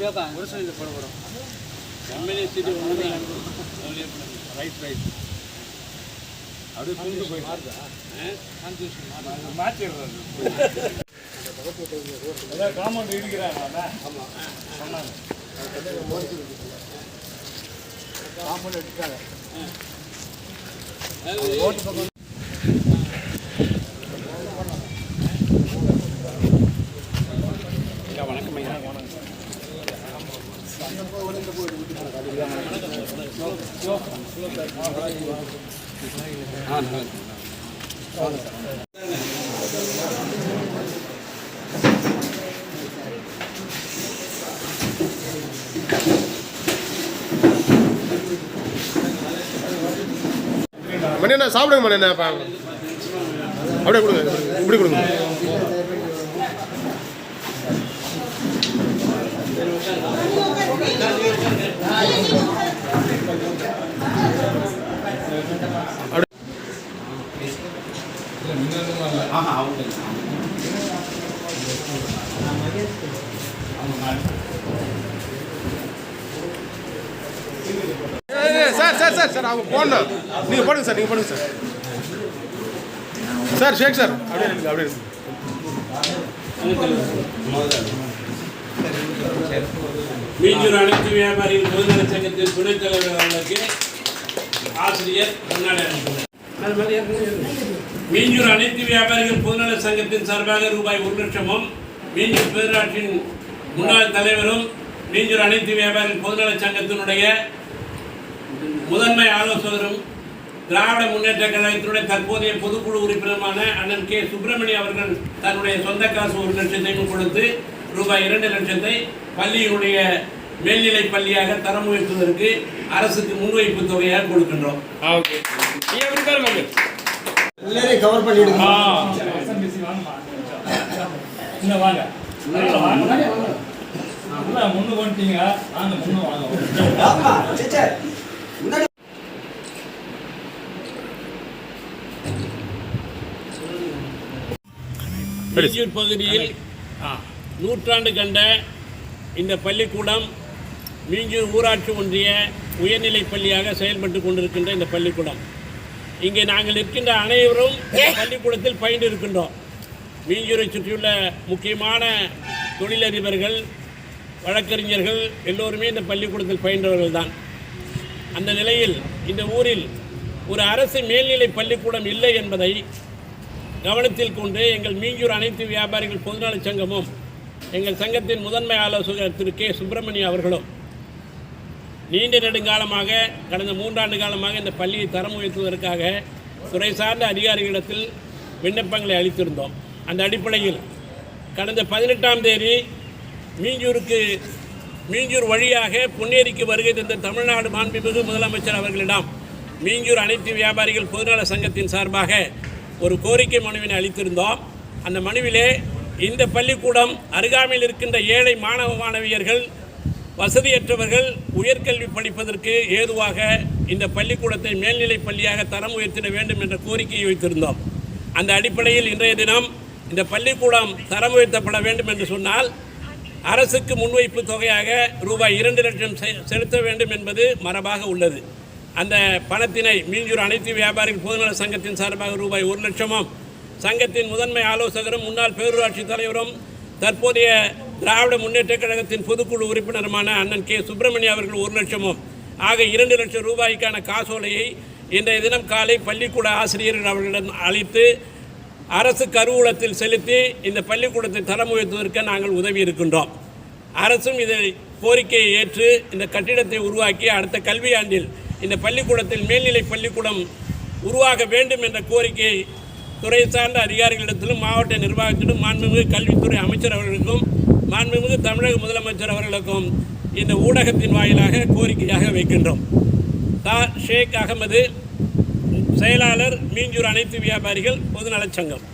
ஒரு வருஷம் இது போட போகிறோம் எம்எல்ஏ சீட்டு ஒன்று ரைட் ரைட் அப்படியே புரிந்து போய் மாற்றிடுறாரு அதான் காம்பவுண்ட் சொன்னாங்க ஓட்டு பக்கம் வணக்கம் ஐயா. மணியண்ணா சாப்பிடுங்க மணியண்ணா பா அப்படியே கொடுங்க இப்படி கொடுங்க Thank you. Sir sir sir sir அவங்க போடணும் நீங்கள் போடுங்க சார் நீங்கள் போடுங்க சார். சார் ஷேக் சார். அப்படியே இருக்கு அப்படியே இருக்கு மீஞ்சூர் அனைத்து வியாபாரிகள் பொதுநல சங்கத்தின் துணைத் தலைவர் அவர்களுக்கு ஆசிரியர் முன்னாடி மீஞ்சூர் அனைத்து வியாபாரிகள் பொதுநல சங்கத்தின் சார்பாக ரூபாய் ஒரு லட்சமும் மீஞ்சூர் பேரூராட்சியின் முன்னாள் தலைவரும் மீஞ்சூர் அனைத்து வியாபாரிகள் பொதுநல சங்கத்தினுடைய முதன்மை ஆலோசகரும் திராவிட முன்னேற்ற கழகத்தினுடைய தற்போதைய பொதுக்குழு உறுப்பினருமான அண்ணன் கே. சுப்பிரமணி அவர்கள் தன்னுடைய சொந்த காசு ஒரு லட்சத்தையும் கொடுத்து ரூபாய் இரண்டு லட்சத்தை பள்ளியினுடைய மேல்நிலை பள்ளியாக தரம் உயர்த்துவதற்கு அரசுக்கு முன்வைப்பு தொகையாக கொடுக்கின்றோம். எல்லாரையும் கவர் பண்ணிடுங்க இன்னும் வாங்க. வாங்க. முன்னு வந்துட்டீங்க வாங்க முன்னு வாங்க. முன்னாடி. மீஞ்சூர் பகுதியில் நூற்றாண்டு கண்ட இந்த பள்ளிக்கூடம் மீஞ்சூர் ஊராட்சி ஒன்றிய உயர்நிலைப் பள்ளியாக செயல்பட்டு கொண்டிருக்கின்ற இந்த பள்ளிக்கூடம். இங்கே நாங்கள் இருக்கின்ற அனைவரும் பள்ளிக்கூடத்தில் பயின்று இருக்கின்றோம். மீஞ்சூரை சுற்றியுள்ள முக்கியமான தொழிலதிபர்கள் வழக்கறிஞர்கள் எல்லோருமே இந்த பள்ளிக்கூடத்தில் பயின்றவர்கள் தான் அந்த நிலையில் இந்த ஊரில் ஒரு அரசு மேல்நிலை பள்ளிக்கூடம் இல்லை என்பதை கவனத்தில் கொண்டு எங்கள் மீஞ்சூர் அனைத்து வியாபாரிகள் பொதுநலச் சங்கமும் எங்கள் சங்கத்தின் முதன்மை ஆலோசகர் திரு கே. சுப்பிரமணியம் அவர்களும் நீண்ட நெடுங்காலமாக கடந்த மூன்றாண்டு காலமாக இந்த பள்ளியை தரம் உயர்த்துவதற்காக துறை சார்ந்த அதிகாரிகளிடத்தில் விண்ணப்பங்களை அளித்திருந்தோம். அந்த அடிப்படையில் கடந்த பதினெட்டாம் தேதி மீஞ்சூருக்கு மீஞ்சூர் வழியாக பொன்னேரிக்கு வருகை தந்த தமிழ்நாடு மாண்புமிகு முதலமைச்சர் அவர்களிடம் மீஞ்சூர் அனைத்து வியாபாரிகள் பொதுநல சங்கத்தின் சார்பாக ஒரு கோரிக்கை மனுவினை அளித்திருந்தோம். அந்த மனுவிலே இந்த பள்ளிக்கூடம் அருகாமையில் இருக்கின்ற ஏழை மாணவ மாணவியர்கள் வசதியற்றவர்கள் உயர்கல்வி படிப்பதற்கு ஏதுவாக இந்த பள்ளிக்கூடத்தை மேல்நிலைப் பள்ளியாக தரம் உயர்த்திட வேண்டும் என்ற கோரிக்கையை வைத்திருந்தோம். அந்த அடிப்படையில் இன்றைய தினம் இந்த பள்ளிக்கூடம் தரம் உயர்த்தப்பட வேண்டும் என்று சொன்னால் அரசுக்கு முன்வைப்பு தொகையாக ரூபாய் இரண்டு லட்சம் செ- செலுத்த வேண்டும் என்பது மரபாக உள்ளது. அந்த பணத்தினை மீஞ்சூர் அனைத்து வியாபாரிகள் பொதுநல சங்கத்தின் சார்பாக ரூபாய் ஒரு லட்சமும் சங்கத்தின் முதன்மை ஆலோசகரும் முன்னாள் பேரூராட்சி தலைவரும் தற்போதைய திராவிட முன்னேற்றக் கழகத்தின் பொதுக்குழு உறுப்பினருமான அண்ணன் கே. சுப்பிரமணிய அவர்கள் ஒரு லட்சமும் ஆக இரண்டு லட்சம் ரூபாய்க்கான காசோலையை இன்றைய தினம் காலை பள்ளிக்கூட ஆசிரியர்கள் அவர்களிடம் அளித்து அரசு கருவூலத்தில் செலுத்தி இந்த பள்ளிக்கூடத்தை தரம் உயர்த்துவதற்கு நாங்கள் உதவி இருக்கின்றோம். அரசும் இதை கோரிக்கையை ஏற்று இந்த கட்டிடத்தை உருவாக்கி அடுத்த கல்வியாண்டில் இந்த பள்ளிக்கூடத்தில் மேல்நிலை பள்ளிக்கூடம் உருவாக வேண்டும் என்ற கோரிக்கையை துறை சார்ந்த அதிகாரிகளிடத்திலும் மாவட்ட நிர்வாகத்திலும் மாண்புமிகு கல்வித்துறை அமைச்சர் அவர்களுக்கும் மாண்புமிகு தமிழக முதலமைச்சர் அவர்களுக்கும் இந்த ஊடகத்தின் வாயிலாக கோரிக்கையாக வைக்கின்றோம். தா. ஷேக் அகமது செயலாளர் மீஞ்சூர் அனைத்து வியாபாரிகள் பொதுநலச்சங்கம்